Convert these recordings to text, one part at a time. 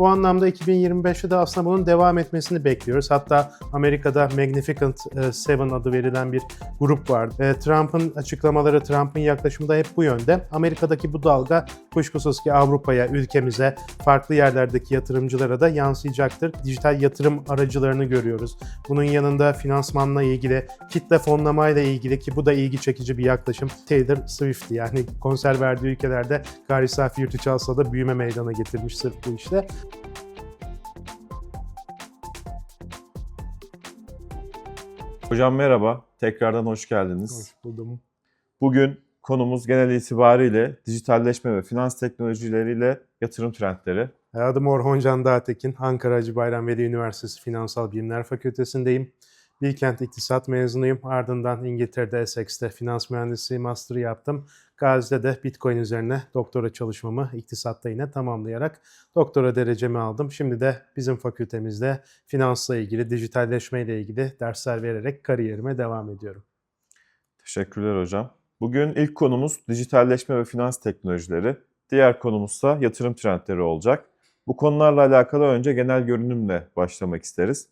Bu anlamda 2025'te de aslında bunun devam etmesini bekliyoruz. Hatta Amerika'da Magnificent e, Seven adı verilen bir grup var. E, Trump'ın açıklamaları, Trump'ın yaklaşımı da hep bu yönde. Amerika'daki bu dalga kuşkusuz ki Avrupa'ya, ülkemize, farklı yerlerdeki yatırımcılara da yansıyacaktır. Dijital yatırım aracılarını görüyoruz. Bunun yanında finansmanla ilgili, kitle fonlamayla ilgili ki bu da ilgi çekici bir yaklaşım. Taylor Swift yani konser verdiği ülkelerde gayri safi yurt içi hasılada büyüme meydana getirmiş sırf bu işte. Hocam merhaba, tekrardan hoş geldiniz. Hoş buldum. Bugün konumuz genel itibariyle dijitalleşme ve finans teknolojileriyle yatırım trendleri. Adım Orhon Can Dağtekin, Ankara Hacı Bayram Veli Üniversitesi Finansal Bilimler Fakültesindeyim. Bilkent İktisat mezunuyum. Ardından İngiltere'de Essex'te finans mühendisliği master'ı yaptım. Gazi'de de Bitcoin üzerine doktora çalışmamı iktisatta yine tamamlayarak doktora derecemi aldım. Şimdi de bizim fakültemizde finansla ilgili, dijitalleşmeyle ilgili dersler vererek kariyerime devam ediyorum. Teşekkürler hocam. Bugün ilk konumuz dijitalleşme ve finans teknolojileri. Diğer konumuzsa yatırım trendleri olacak. Bu konularla alakalı önce genel görünümle başlamak isteriz.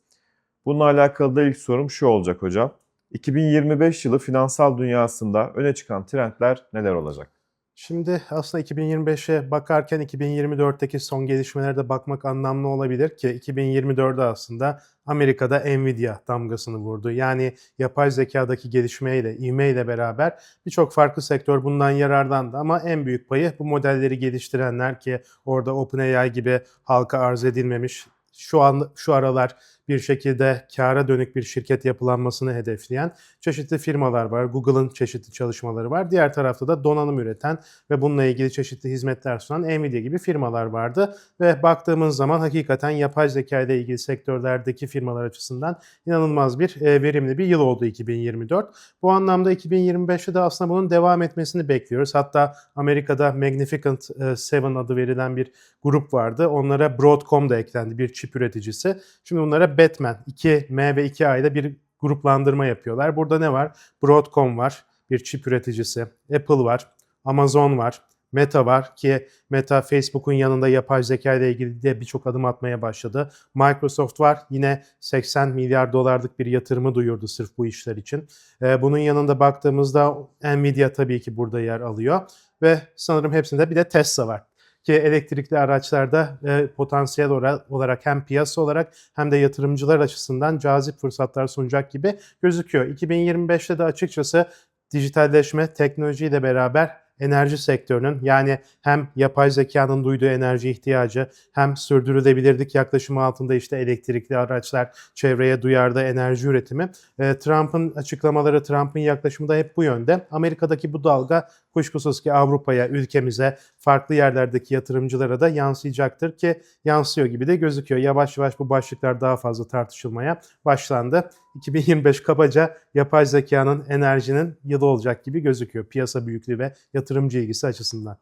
Bununla alakalı da ilk sorum şu olacak hocam. 2025 yılı finansal dünyasında öne çıkan trendler neler olacak? Şimdi aslında 2025'e bakarken 2024'teki son gelişmelere de bakmak anlamlı olabilir ki 2024'de aslında Amerika'da Nvidia damgasını vurdu. Yani yapay zekadaki gelişmeyle, ivmeyle beraber birçok farklı sektör bundan yararlandı ama en büyük payı bu modelleri geliştirenler ki orada OpenAI gibi halka arz edilmemiş şu an şu aralar bir şekilde kâra dönük bir şirket yapılanmasını hedefleyen çeşitli firmalar var. Google'ın çeşitli çalışmaları var. Diğer tarafta da donanım üreten ve bununla ilgili çeşitli hizmetler sunan Nvidia gibi firmalar vardı. Ve baktığımız zaman hakikaten yapay zeka ile ilgili sektörlerdeki firmalar açısından inanılmaz bir e, verimli bir yıl oldu 2024. Bu anlamda 2025'te de aslında bunun devam etmesini bekliyoruz. Hatta Amerika'da Magnificent e, Seven adı verilen bir grup vardı. Onlara Broadcom da eklendi bir çip üreticisi. Şimdi bunlara Batman 2M ve 2A'yla bir gruplandırma yapıyorlar. Burada ne var? Broadcom var, bir çip üreticisi. Apple var, Amazon var, Meta var ki Meta Facebook'un yanında yapay zeka ile ilgili de birçok adım atmaya başladı. Microsoft var yine 80 milyar dolarlık bir yatırımı duyurdu sırf bu işler için. Bunun yanında baktığımızda Nvidia tabii ki burada yer alıyor ve sanırım hepsinde bir de Tesla var ki elektrikli araçlarda e, potansiyel olarak hem piyasa olarak hem de yatırımcılar açısından cazip fırsatlar sunacak gibi gözüküyor. 2025'te de açıkçası dijitalleşme teknolojiyle beraber enerji sektörünün yani hem yapay zekanın duyduğu enerji ihtiyacı hem sürdürülebilirlik yaklaşımı altında işte elektrikli araçlar, çevreye duyarlı enerji üretimi. E, Trump'ın açıklamaları, Trump'ın yaklaşımı da hep bu yönde. Amerika'daki bu dalga kuşkusuz ki Avrupa'ya, ülkemize, farklı yerlerdeki yatırımcılara da yansıyacaktır ki yansıyor gibi de gözüküyor. Yavaş yavaş bu başlıklar daha fazla tartışılmaya başlandı. 2025 kabaca yapay zekanın, enerjinin yılı olacak gibi gözüküyor piyasa büyüklüğü ve yatırımcı ilgisi açısından.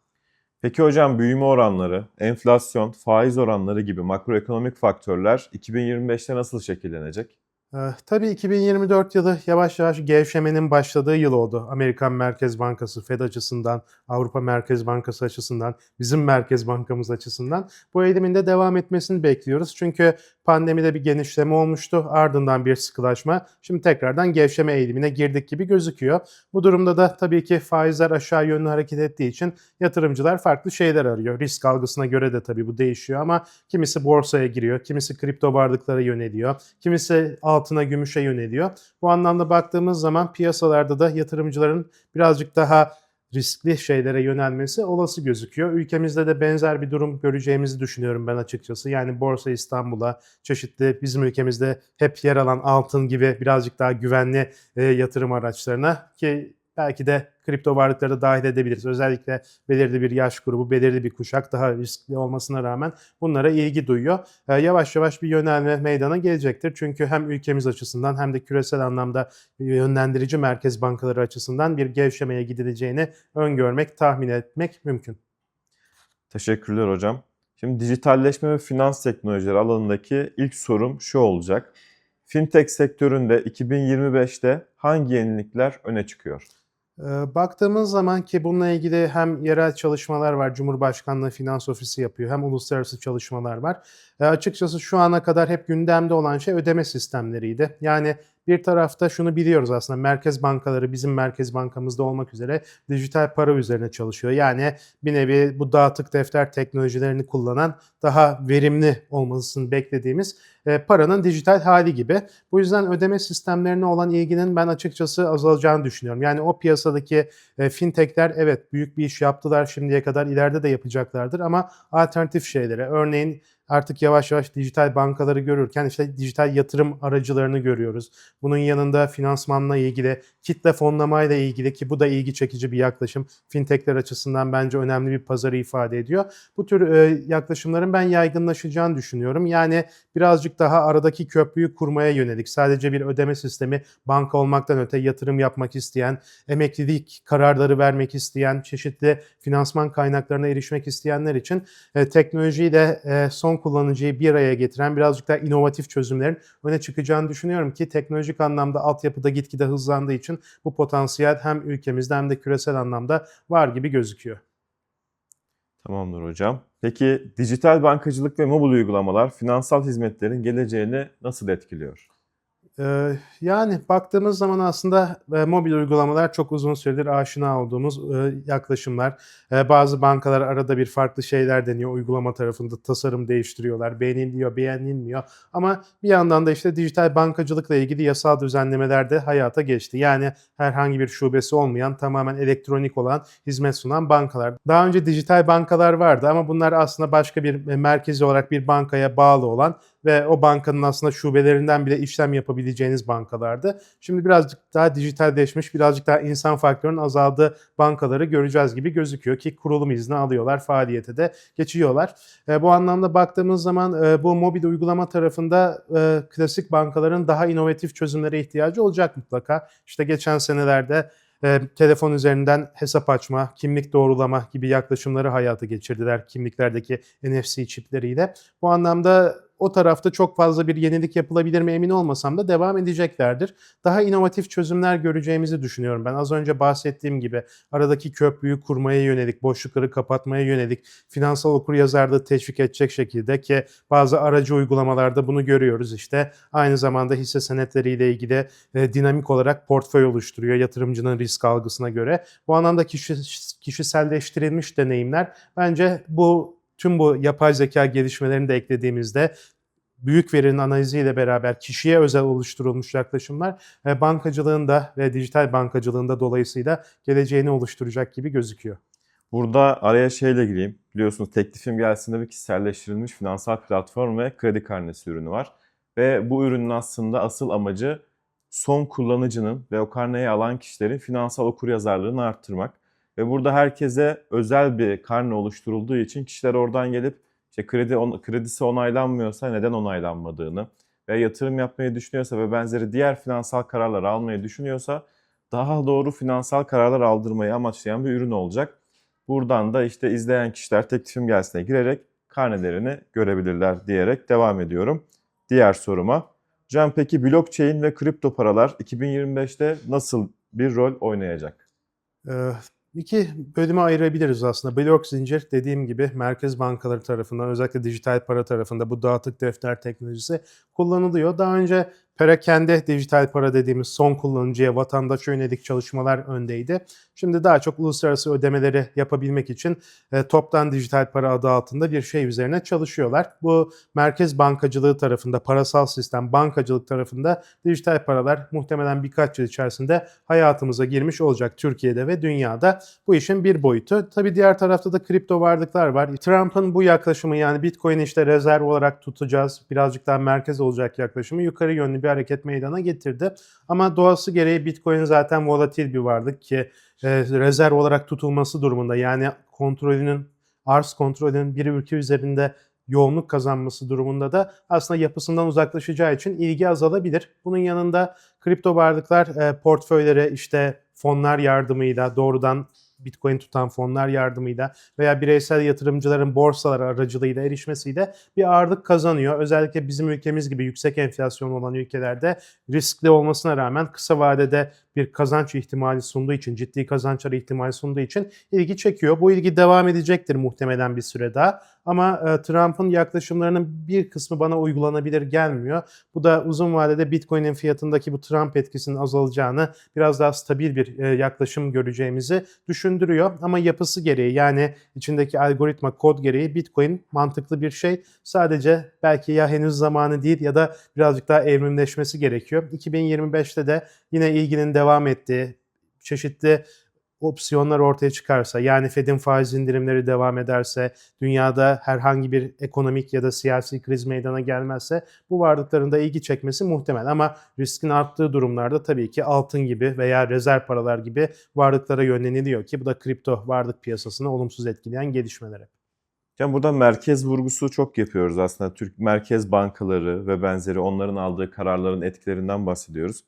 Peki hocam büyüme oranları, enflasyon, faiz oranları gibi makroekonomik faktörler 2025'te nasıl şekillenecek? Tabii 2024 yılı yavaş yavaş gevşemenin başladığı yıl oldu. Amerikan Merkez Bankası Fed açısından, Avrupa Merkez Bankası açısından, bizim Merkez Bankamız açısından bu eğiliminde devam etmesini bekliyoruz. Çünkü pandemide bir genişleme olmuştu, ardından bir sıkılaşma. Şimdi tekrardan gevşeme eğilimine girdik gibi gözüküyor. Bu durumda da tabii ki faizler aşağı yönlü hareket ettiği için yatırımcılar farklı şeyler arıyor. Risk algısına göre de tabii bu değişiyor ama kimisi borsaya giriyor, kimisi kripto varlıklara yöneliyor, kimisi altına, gümüşe yöneliyor. Bu anlamda baktığımız zaman piyasalarda da yatırımcıların birazcık daha riskli şeylere yönelmesi olası gözüküyor. Ülkemizde de benzer bir durum göreceğimizi düşünüyorum ben açıkçası. Yani Borsa İstanbul'a çeşitli bizim ülkemizde hep yer alan altın gibi birazcık daha güvenli e, yatırım araçlarına ki belki de kripto varlıkları da dahil edebiliriz. Özellikle belirli bir yaş grubu, belirli bir kuşak daha riskli olmasına rağmen bunlara ilgi duyuyor. Ee, yavaş yavaş bir yönelme meydana gelecektir. Çünkü hem ülkemiz açısından hem de küresel anlamda yönlendirici merkez bankaları açısından bir gevşemeye gidileceğini öngörmek, tahmin etmek mümkün. Teşekkürler hocam. Şimdi dijitalleşme ve finans teknolojileri alanındaki ilk sorum şu olacak. Fintech sektöründe 2025'te hangi yenilikler öne çıkıyor? Eee, baktığımız zaman ki bununla ilgili hem yerel çalışmalar var, Cumhurbaşkanlığı Finans Ofisi yapıyor, hem uluslararası çalışmalar var. Eee, açıkçası şu ana kadar hep gündemde olan şey ödeme sistemleriydi. Yani bir tarafta şunu biliyoruz aslında merkez bankaları bizim merkez bankamızda olmak üzere dijital para üzerine çalışıyor. Yani bir nevi bu dağıtık defter teknolojilerini kullanan daha verimli olmasını beklediğimiz e, paranın dijital hali gibi. Bu yüzden ödeme sistemlerine olan ilginin ben açıkçası azalacağını düşünüyorum. Yani o piyasadaki e, fintechler evet büyük bir iş yaptılar şimdiye kadar ileride de yapacaklardır ama alternatif şeylere örneğin artık yavaş yavaş dijital bankaları görürken işte dijital yatırım aracılarını görüyoruz. Bunun yanında finansmanla ilgili, kitle fonlamayla ilgili ki bu da ilgi çekici bir yaklaşım. Fintechler açısından bence önemli bir pazarı ifade ediyor. Bu tür e, yaklaşımların ben yaygınlaşacağını düşünüyorum. Yani birazcık daha aradaki köprüyü kurmaya yönelik sadece bir ödeme sistemi banka olmaktan öte yatırım yapmak isteyen, emeklilik kararları vermek isteyen, çeşitli finansman kaynaklarına erişmek isteyenler için e, teknolojiyle e, son kullanıcıyı bir araya getiren birazcık daha inovatif çözümlerin öne çıkacağını düşünüyorum ki teknolojik anlamda altyapıda gitgide hızlandığı için bu potansiyel hem ülkemizde hem de küresel anlamda var gibi gözüküyor. Tamamdır hocam. Peki dijital bankacılık ve mobil uygulamalar finansal hizmetlerin geleceğini nasıl etkiliyor? Eee, yani baktığımız zaman aslında e, mobil uygulamalar çok uzun süredir aşina olduğumuz e, yaklaşımlar. E, bazı bankalar arada bir farklı şeyler deniyor uygulama tarafında tasarım değiştiriyorlar, beğeniliyor, beğenilmiyor. Ama bir yandan da işte dijital bankacılıkla ilgili yasal düzenlemeler de hayata geçti. Yani herhangi bir şubesi olmayan tamamen elektronik olan hizmet sunan bankalar. Daha önce dijital bankalar vardı ama bunlar aslında başka bir merkezi olarak bir bankaya bağlı olan ve o bankanın aslında şubelerinden bile işlem yapabileceğiniz bankalardı. Şimdi birazcık daha dijitalleşmiş, birazcık daha insan faktörünün azaldığı bankaları göreceğiz gibi gözüküyor ki kurulum izni alıyorlar, faaliyete de geçiyorlar. E, bu anlamda baktığımız zaman e, bu mobil uygulama tarafında e, klasik bankaların daha inovatif çözümlere ihtiyacı olacak mutlaka. İşte geçen senelerde e, telefon üzerinden hesap açma, kimlik doğrulama gibi yaklaşımları hayata geçirdiler kimliklerdeki NFC çipleriyle. Bu anlamda o tarafta çok fazla bir yenilik yapılabilir mi emin olmasam da devam edeceklerdir. Daha inovatif çözümler göreceğimizi düşünüyorum. Ben az önce bahsettiğim gibi aradaki köprüyü kurmaya yönelik, boşlukları kapatmaya yönelik finansal okuryazarlığı teşvik edecek şekilde ki bazı aracı uygulamalarda bunu görüyoruz işte. Aynı zamanda hisse senetleriyle ilgili e, dinamik olarak portföy oluşturuyor yatırımcının risk algısına göre. Bu anlamda kişi, kişiselleştirilmiş deneyimler bence bu tüm bu yapay zeka gelişmelerini de eklediğimizde büyük verinin analiziyle beraber kişiye özel oluşturulmuş yaklaşımlar e, bankacılığın da ve dijital bankacılığın da dolayısıyla geleceğini oluşturacak gibi gözüküyor. Burada araya şeyle gireyim. Biliyorsunuz teklifim gelsinde bir kişiselleştirilmiş finansal platform ve kredi karnesi ürünü var. Ve bu ürünün aslında asıl amacı son kullanıcının ve o karneyi alan kişilerin finansal okuryazarlığını arttırmak. Ve burada herkese özel bir karne oluşturulduğu için kişiler oradan gelip işte kredi on, kredisi onaylanmıyorsa neden onaylanmadığını ve yatırım yapmayı düşünüyorsa ve benzeri diğer finansal kararlar almayı düşünüyorsa daha doğru finansal kararlar aldırmayı amaçlayan bir ürün olacak. Buradan da işte izleyen kişiler teklifim gelsine girerek karnelerini görebilirler diyerek devam ediyorum. Diğer soruma. Can peki blockchain ve kripto paralar 2025'te nasıl bir rol oynayacak? İki bölüme ayırabiliriz aslında. Blok zincir dediğim gibi merkez bankaları tarafından özellikle dijital para tarafında bu dağıtık defter teknolojisi kullanılıyor. Daha önce perakende dijital para dediğimiz son kullanıcıya vatandaşa yönelik çalışmalar öndeydi. Şimdi daha çok uluslararası ödemeleri yapabilmek için e, toptan dijital para adı altında bir şey üzerine çalışıyorlar. Bu merkez bankacılığı tarafında, parasal sistem, bankacılık tarafında dijital paralar muhtemelen birkaç yıl içerisinde hayatımıza girmiş olacak Türkiye'de ve dünyada. Bu işin bir boyutu. Tabii diğer tarafta da kripto varlıklar var. Trump'ın bu yaklaşımı yani Bitcoin işte rezerv olarak tutacağız, birazcık daha merkez olacak yaklaşımı yukarı yönlü bir hareket meydana getirdi. Ama doğası gereği Bitcoin zaten volatil bir varlık ki e, rezerv olarak tutulması durumunda yani kontrolünün arz kontrolünün bir ülke üzerinde yoğunluk kazanması durumunda da aslında yapısından uzaklaşacağı için ilgi azalabilir. Bunun yanında kripto varlıklar e, portföylere işte fonlar yardımıyla doğrudan Bitcoin tutan fonlar yardımıyla veya bireysel yatırımcıların borsalar aracılığıyla erişmesiyle bir ağırlık kazanıyor. Özellikle bizim ülkemiz gibi yüksek enflasyon olan ülkelerde riskli olmasına rağmen kısa vadede bir kazanç ihtimali sunduğu için, ciddi kazançlar ihtimali sunduğu için ilgi çekiyor. Bu ilgi devam edecektir muhtemelen bir süre daha. Ama e, Trump'ın yaklaşımlarının bir kısmı bana uygulanabilir gelmiyor. Bu da uzun vadede Bitcoin'in fiyatındaki bu Trump etkisinin azalacağını, biraz daha stabil bir e, yaklaşım göreceğimizi düşündürüyor. Ama yapısı gereği yani içindeki algoritma kod gereği Bitcoin mantıklı bir şey. Sadece belki ya henüz zamanı değil ya da birazcık daha evrimleşmesi gerekiyor. 2025'te de yine ilginin devam ettiği çeşitli opsiyonlar ortaya çıkarsa yani Fed'in faiz indirimleri devam ederse, dünyada herhangi bir ekonomik ya da siyasi kriz meydana gelmezse bu varlıkların da ilgi çekmesi muhtemel. Ama riskin arttığı durumlarda tabii ki altın gibi veya rezerv paralar gibi varlıklara yönleniliyor ki bu da kripto varlık piyasasını olumsuz etkileyen gelişmeler. Yani burada merkez vurgusu çok yapıyoruz aslında. Türk merkez bankaları ve benzeri onların aldığı kararların etkilerinden bahsediyoruz.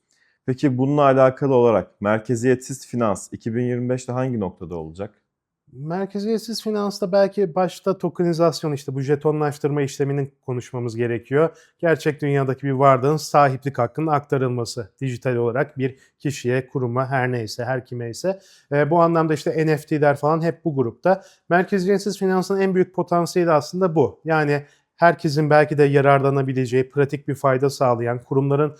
Peki bununla alakalı olarak merkeziyetsiz finans 2025'te hangi noktada olacak? Merkeziyetsiz finansta belki başta tokenizasyon işte bu jetonlaştırma işleminin konuşmamız gerekiyor. Gerçek dünyadaki bir varlığın sahiplik hakkının aktarılması dijital olarak bir kişiye, kuruma her neyse, her kimeyse. E, bu anlamda işte NFT'ler falan hep bu grupta. Merkeziyetsiz finansın en büyük potansiyeli aslında bu. Yani herkesin belki de yararlanabileceği, pratik bir fayda sağlayan, kurumların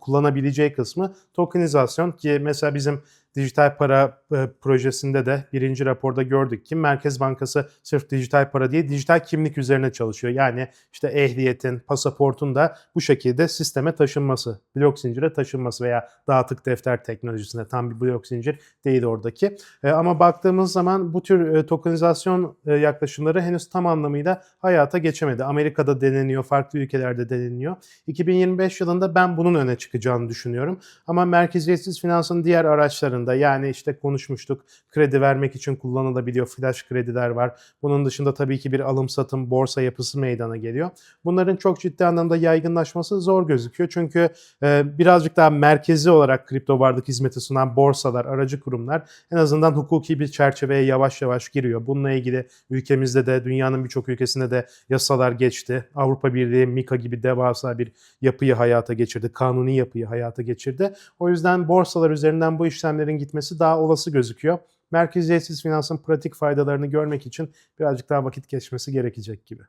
kullanabileceği kısmı tokenizasyon ki mesela bizim dijital para e, projesinde de birinci raporda gördük ki Merkez Bankası sırf dijital para değil dijital kimlik üzerine çalışıyor. Yani işte ehliyetin, pasaportun da bu şekilde sisteme taşınması, blok zincire taşınması veya dağıtık defter teknolojisine tam bir blok zincir değil oradaki. E, ama baktığımız zaman bu tür e, tokenizasyon e, yaklaşımları henüz tam anlamıyla hayata geçemedi. Amerika'da deneniyor, farklı ülkelerde deneniyor. 2025 yılında ben bunun öne çıkacağını düşünüyorum. Ama merkeziyetsiz finansın diğer araçlarında yani işte konuşmuştuk kredi vermek için kullanılabiliyor flash krediler var. Bunun dışında tabii ki bir alım satım borsa yapısı meydana geliyor. Bunların çok ciddi anlamda yaygınlaşması zor gözüküyor. Çünkü e, birazcık daha merkezi olarak kripto varlık hizmeti sunan borsalar, aracı kurumlar en azından hukuki bir çerçeveye yavaş yavaş giriyor. Bununla ilgili ülkemizde de dünyanın birçok ülkesinde de yasalar geçti. Avrupa Birliği MiCA gibi devasa bir yapıyı hayata geçirdi. Kanuni yapıyı hayata geçirdi. O yüzden borsalar üzerinden bu işlemlerin gitmesi daha olası gözüküyor. Merkeziyetsiz finansın pratik faydalarını görmek için birazcık daha vakit geçmesi gerekecek gibi.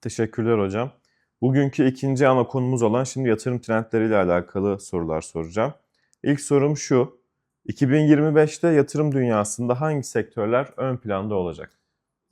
Teşekkürler hocam. Bugünkü ikinci ana konumuz olan şimdi yatırım trendleriyle alakalı sorular soracağım. İlk sorum şu. 2025'te yatırım dünyasında hangi sektörler ön planda olacak?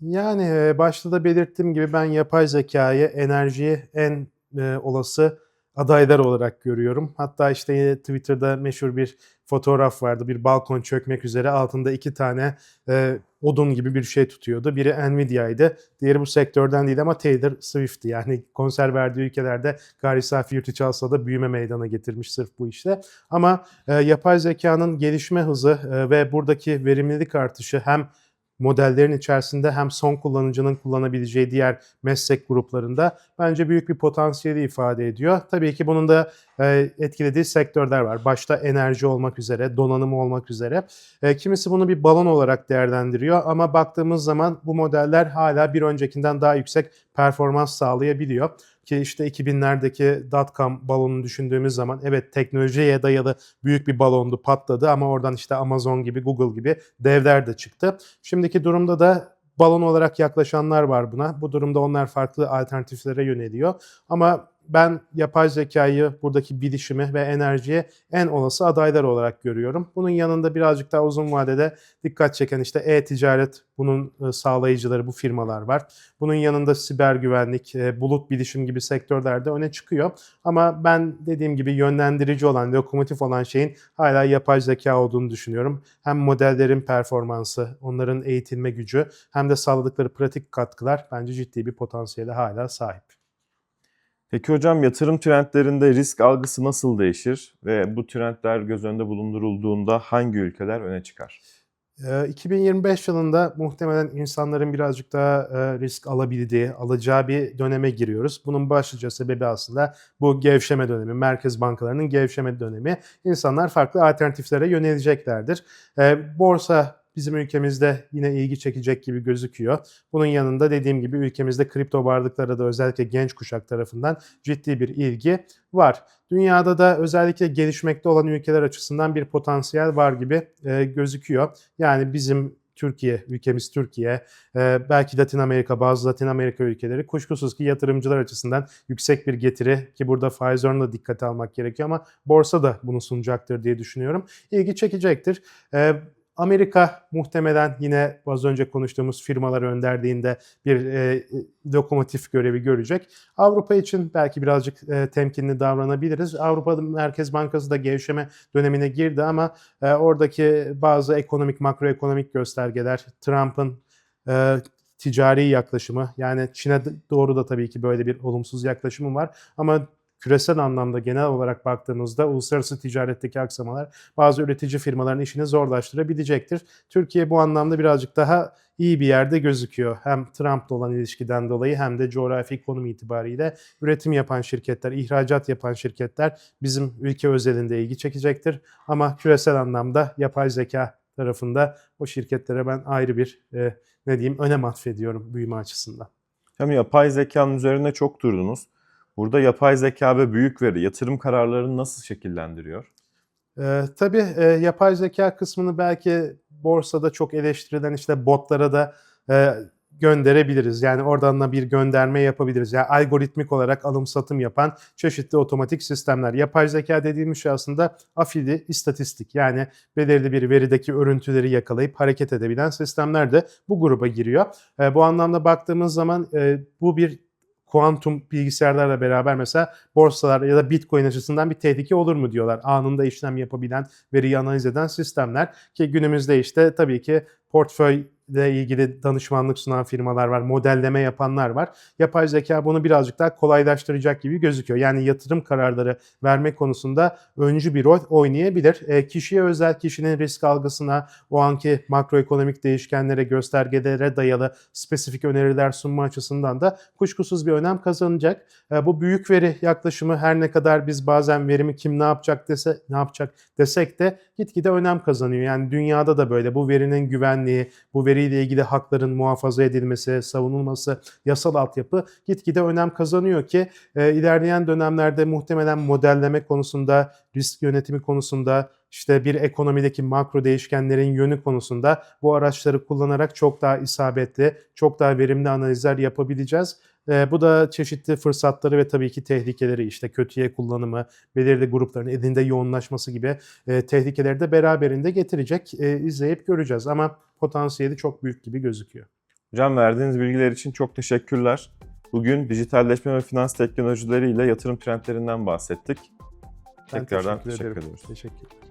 Yani e, başta da belirttiğim gibi ben yapay zekayı, enerjiyi en e, olası adaylar olarak görüyorum. Hatta işte Twitter'da meşhur bir fotoğraf vardı. Bir balkon çökmek üzere altında iki tane e, odun gibi bir şey tutuyordu. Biri Nvidia'ydı. Diğeri bu sektörden değil ama Taylor Swift'ti. Yani konser verdiği ülkelerde gayri safi yurt içi hasılada büyüme meydana getirmiş sırf bu işte. Ama e, yapay zekanın gelişme hızı e, ve buradaki verimlilik artışı hem modellerin içerisinde hem son kullanıcının kullanabileceği diğer meslek gruplarında bence büyük bir potansiyeli ifade ediyor. Tabii ki bunun da etkilediği sektörler var. Başta enerji olmak üzere, donanım olmak üzere. E, kimisi bunu bir balon olarak değerlendiriyor ama baktığımız zaman bu modeller hala bir öncekinden daha yüksek performans sağlayabiliyor ki işte 2000'lerdeki dotcom balonunu düşündüğümüz zaman evet teknolojiye dayalı büyük bir balondu patladı ama oradan işte Amazon gibi Google gibi devler de çıktı. Şimdiki durumda da balon olarak yaklaşanlar var buna. Bu durumda onlar farklı alternatiflere yöneliyor. Ama ben yapay zekayı, buradaki bilişimi ve enerjiye en olası adaylar olarak görüyorum. Bunun yanında birazcık daha uzun vadede dikkat çeken işte e-ticaret, bunun e, sağlayıcıları bu firmalar var. Bunun yanında siber güvenlik, e, bulut bilişim gibi sektörlerde öne çıkıyor. Ama ben dediğim gibi yönlendirici olan, lokomotif olan şeyin hala yapay zeka olduğunu düşünüyorum. Hem modellerin performansı, onların eğitilme gücü hem de sağladıkları pratik katkılar bence ciddi bir potansiyele hala sahip. Peki hocam yatırım trendlerinde risk algısı nasıl değişir ve bu trendler göz önünde bulundurulduğunda hangi ülkeler öne çıkar? Ee, 2025 yılında muhtemelen insanların birazcık daha e, risk alabildiği, alacağı bir döneme giriyoruz. Bunun başlıca sebebi aslında bu gevşeme dönemi, merkez bankalarının gevşeme dönemi. İnsanlar farklı alternatiflere yöneleceklerdir. Ee, borsa bizim ülkemizde yine ilgi çekecek gibi gözüküyor. Bunun yanında dediğim gibi ülkemizde kripto varlıklara da özellikle genç kuşak tarafından ciddi bir ilgi var. Dünyada da özellikle gelişmekte olan ülkeler açısından bir potansiyel var gibi e, gözüküyor. Yani bizim Türkiye, ülkemiz Türkiye, e, belki Latin Amerika, bazı Latin Amerika ülkeleri kuşkusuz ki yatırımcılar açısından yüksek bir getiri ki burada faiz oranını da dikkate almak gerekiyor ama borsa da bunu sunacaktır diye düşünüyorum. İlgi çekecektir. E, Amerika muhtemelen yine az önce konuştuğumuz firmalar önderliğinde bir e, lokomotif görevi görecek. Avrupa için belki birazcık e, temkinli davranabiliriz. Avrupa Merkez Bankası da gevşeme dönemine girdi ama e, oradaki bazı ekonomik, makroekonomik göstergeler, Trump'ın e, ticari yaklaşımı, yani Çin'e doğru da tabii ki böyle bir olumsuz yaklaşımı var ama küresel anlamda genel olarak baktığımızda uluslararası ticaretteki aksamalar bazı üretici firmaların işini zorlaştırabilecektir. Türkiye bu anlamda birazcık daha iyi bir yerde gözüküyor. Hem Trump'la olan ilişkiden dolayı hem de coğrafi konum itibariyle üretim yapan şirketler, ihracat yapan şirketler bizim ülke özelinde ilgi çekecektir. Ama küresel anlamda yapay zeka tarafında o şirketlere ben ayrı bir e, ne diyeyim önem atfediyorum büyüme açısından. Hem yapay zekanın üzerine çok durdunuz. Burada yapay zeka ve büyük veri yatırım kararlarını nasıl şekillendiriyor? Ee, tabii e, yapay zeka kısmını belki borsada çok eleştirilen işte botlara da e, gönderebiliriz. Yani oradan da bir gönderme yapabiliriz. Yani algoritmik olarak alım satım yapan çeşitli otomatik sistemler. Yapay zeka dediğimiz şey aslında afili istatistik. Yani belirli bir verideki örüntüleri yakalayıp hareket edebilen sistemler de bu gruba giriyor. E, bu anlamda baktığımız zaman e, bu bir kuantum bilgisayarlarla beraber mesela borsalar ya da Bitcoin açısından bir tehlike olur mu diyorlar. Anında işlem yapabilen, veriyi analiz eden sistemler ki günümüzde işte tabii ki portföy ile ilgili danışmanlık sunan firmalar var, modelleme yapanlar var. Yapay zeka bunu birazcık daha kolaylaştıracak gibi gözüküyor. Yani yatırım kararları verme konusunda öncü bir rol oynayabilir. E, kişiye özel kişinin risk algısına, o anki makroekonomik değişkenlere, göstergelere dayalı spesifik öneriler sunma açısından da kuşkusuz bir önem kazanacak. E, bu büyük veri yaklaşımı her ne kadar biz bazen verimi kim ne yapacak dese ne yapacak desek de gitgide önem kazanıyor. Yani dünyada da böyle bu verinin güvenliği, bu veriyle ilgili hakların muhafaza edilmesi, savunulması, yasal altyapı gitgide önem kazanıyor ki e, ilerleyen dönemlerde muhtemelen modelleme konusunda, risk yönetimi konusunda, işte bir ekonomideki makro değişkenlerin yönü konusunda bu araçları kullanarak çok daha isabetli, çok daha verimli analizler yapabileceğiz. E, bu da çeşitli fırsatları ve tabii ki tehlikeleri işte kötüye kullanımı, belirli grupların elinde yoğunlaşması gibi e, tehlikeleri de beraberinde getirecek. E, izleyip göreceğiz ama potansiyeli çok büyük gibi gözüküyor. Hocam verdiğiniz bilgiler için çok teşekkürler. Bugün dijitalleşme ve finans teknolojileriyle yatırım trendlerinden bahsettik. Ben Tekrardan teşekkür teşekkür ediyoruz. Teşekkür